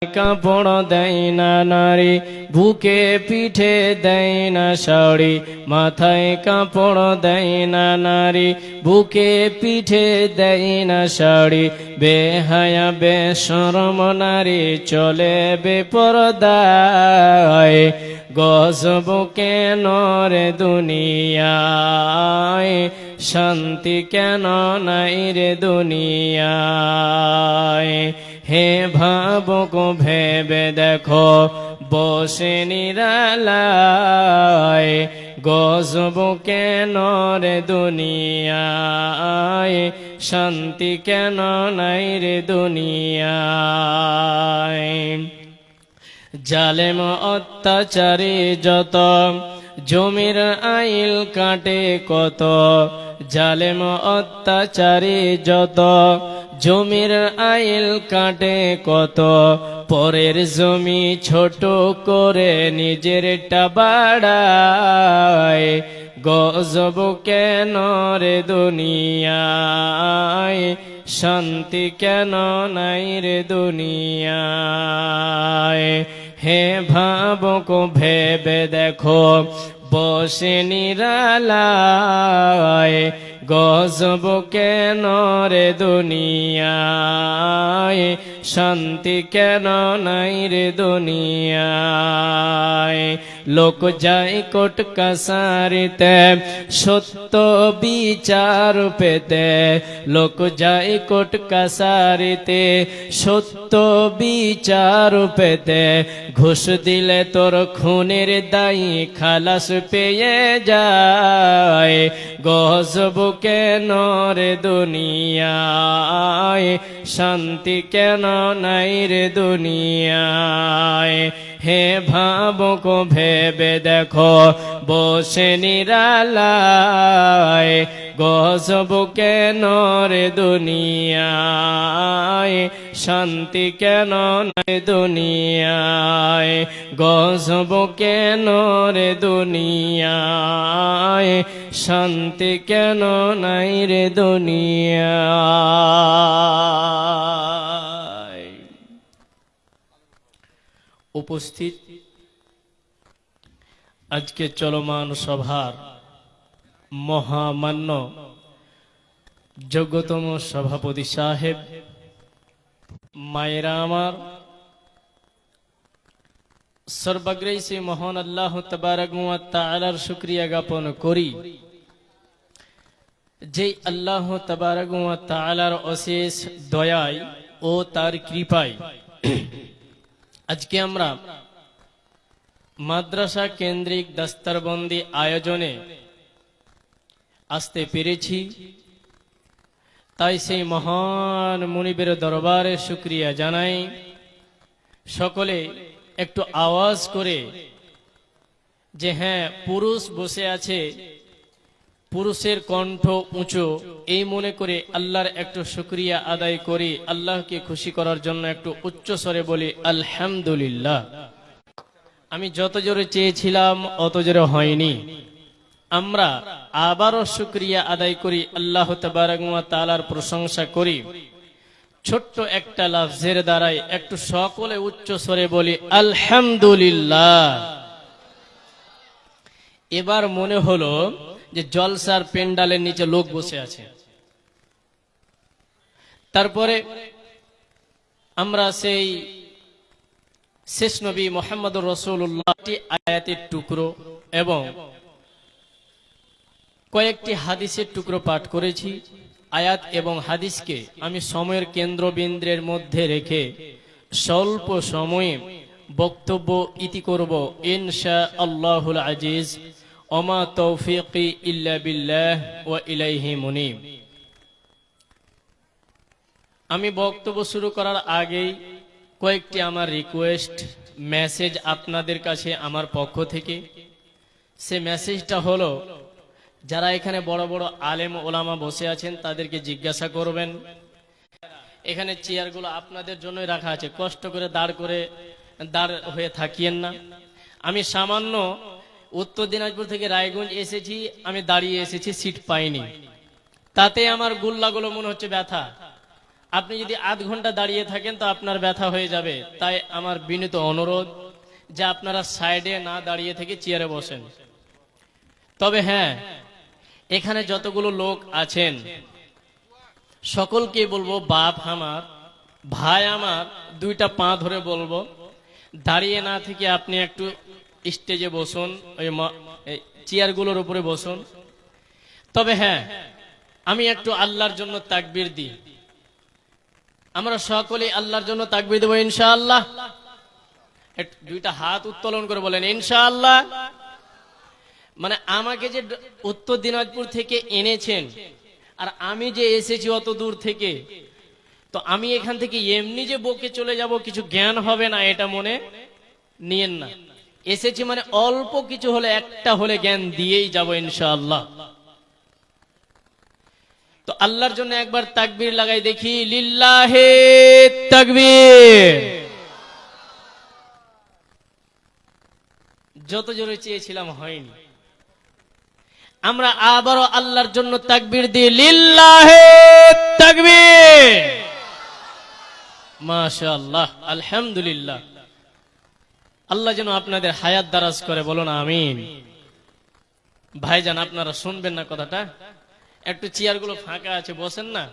কাপড় দেয় না নারী, বুকে পিঠে দেয় না শাড়ি, মাথায় কাপড় দেয় না নারী, বুকে পিঠে দেয় না শাড়ি, বেহায়া বেশরম নারী চলে বেপরদায়। গজব কেন রে দুনিয়ায়? শান্তি কেন নাই রে দুনিয়ায়? হে ভাবক, ভেবে দেখো, বসে নিরালায়। গজব কেন রে দুনিয়ায়? শান্তি কেন নাই রে দুনিয়ায়? জালেম অত্যাচারী যত, জমির আইল কাটে কত জালেম অত্যাচারী যত, জমির আইল কাটে কত, পরের জমি ছোট করে নিজের বাড়ায়, গজব কেন রে দুনিয়ায়, শান্তি কেন নাই রে দুনিয়ায়? হে ভাবক, ভেবে দেখো বসে নিরালায় গজব কেন রে দুনিয়ায়? শান্তি কেন নাই রে দুনিয়ায়? লোক যায় কোট কাসারিতে সত্য বিচার পেতে। লোক যায় কোট কাসারিতে সত্য বিচার পেতে। ঘুষ দিলে তোর খুনের দায়ী খালাস পেয়ে যায়। গজব কেন রে দুনিয়ায়? শান্তি কেন নাই রে দুনিয়ায়। হে ভাবক, ভেবে দেখো, বসে নিরালায়। গজব কেন রে দুনিয়ায়? শান্তি কেন নাই দুনিয়ায়? গজব কেন রে দুনিয়ায়? শান্তি কেন নাই রে দুনিয়ায়? উপস্থিত। আজকে চলমান সভার মহামান্য যোগ্যতম সভাপতি সাহেব মায়েরা আমার সর্বাগ্রেই সে মহান আল্লাহ তালার শুক্রিয়া জ্ঞাপন করি। যে আল্লাহ তালার অশেষ দয়ায় ও তার কৃপায় আজকে আমরা মাদ্রাসা কেন্দ্রিক দস্তরবন্দি আয়োজনে আসতে পেরেছি। তাই সেই মহান মনিবের দরবারে শুক্রিয়া জানাই। সকলে একটু আওয়াজ করে যে হ্যাঁ পুরুষ বসে আছে পুরুষের কণ্ঠ উঁচু। এই মনে করে আল্লাহর একটু শুক্রিয়া আদায় করি। আল্লাহকে খুশি করার জন্য একটু উচ্চ স্বরে বলি, আলহামদুলিল্লাহ। আমি যত জোরে চেয়েছিলাম, অত জোরে হয়নি। আমরা আবারও শুক্রিয়া আদায় করি, আল্লাহ তালার প্রশংসা করি। ছোট্ট একটা লাফজের দ্বারাই একটু সকলে উচ্চ স্বরে বলি, আলহামদুলিল্লাহ। এবার মনে হলো যে জলসার পেন্ডালের নিচে লোক বসে আছে। তারপরে আমরা সেই শেষ নবী মোহাম্মদ রসুল্লাহ আয়াতের টুকরো এবং কয়েকটি হাদিসের টুকরো পাঠ করেছি। আয়াত এবং হাদিসকে আমি সময়ের কেন্দ্রবিন্দ্রের মধ্যে রেখে স্বল্প সময়ে বক্তব্য ইতি করব। ইনশা আল্লাহুল আজিজ। ওমা তৌফিকি ইল্লা বিল্লাহ ও ইলাইহি মুনিব। আমি বক্তব্য শুরু করার আগেই কয়েকটি আমার রিকোয়েস্ট মেসেজ আপনাদের কাছে আমার পক্ষ থেকে। সে মেসেজটা হলো, যারা এখানে বড় বড় আলেম ওলামা বসে আছেন, তাদেরকে জিজ্ঞাসা করবেন। এখানে চেয়ারগুলো আপনাদের জন্যই রাখা আছে, কষ্ট করে দাঁড় করে, দাঁড় হয়ে থাকিয়েন না। আমি সামান্য উত্তর দিনাজপুর থেকে রায়গঞ্জ এসেছি, আমি দাঁড়িয়ে এসেছি, সিট পাইনি। তাতে আমার গুল্লাগুলো মনে হচ্ছে ব্যথা। আপনি যদি আধ ঘণ্টা দাঁড়িয়ে থাকেন তো আপনার ব্যথা হয়ে যাবে। তাই আমার বিনীত অনুরোধ যে আপনারা সাইডে না দাঁড়িয়ে থেকে চেয়ারে বসেন। তবে হ্যাঁ এখানে যতগুলো লোক আছেন, সকলকে বলব, বাপ আমার, ভাই আমার, দুইটা পা ধরে বলব, দাঁড়িয়ে না থেকে আপনি একটু স্টেজে বসুন, ওই চেয়ারগুলোর উপরে বসুন। তবে হ্যাঁ আমি একটু আল্লাহর জন্য তাকবির দিই। আমরা সকলে আল্লাহর জন্য তাকবির দেবো, ইনশাআল্লাহ। দুইটা হাত উত্তোলন করে বলেন, ইনশাআল্লাহ। মানে আমাকে যে উত্তর দিনাজপুর থেকে এনেছেন, আর আমি যে এসেছি অত দূর থেকে, তো আমি এখান থেকে এমনি যে বকে চলে যাব, কিছু জ্ঞান হবে না এটা মনে নিয়েন না। এসেছি মানে অল্প কিছু হলে একটা হলে জ্ঞান দিয়েই যাব ইনশাআল্লাহ। তো আল্লাহর জন্য একবার তাকবীর লাগাই দেখি, লিল্লাহে তাকবীর। যত জোরে চেয়েছিলাম হয়নি। আমরা আবারও আল্লাহর জন্য তাকবীর দিই, লিল্লাহে তাকবীর। মাশাআল্লাহ, আলহামদুলিল্লাহ। আল্লাহ যেন আপনাদের হায়াত দারাজ করে বলো বলুন আমিন। ভাইজান, আপনারা শুনবেন না কথাটা? একটু চেয়ারগুলো ফাঁকা আছে, বসেন না।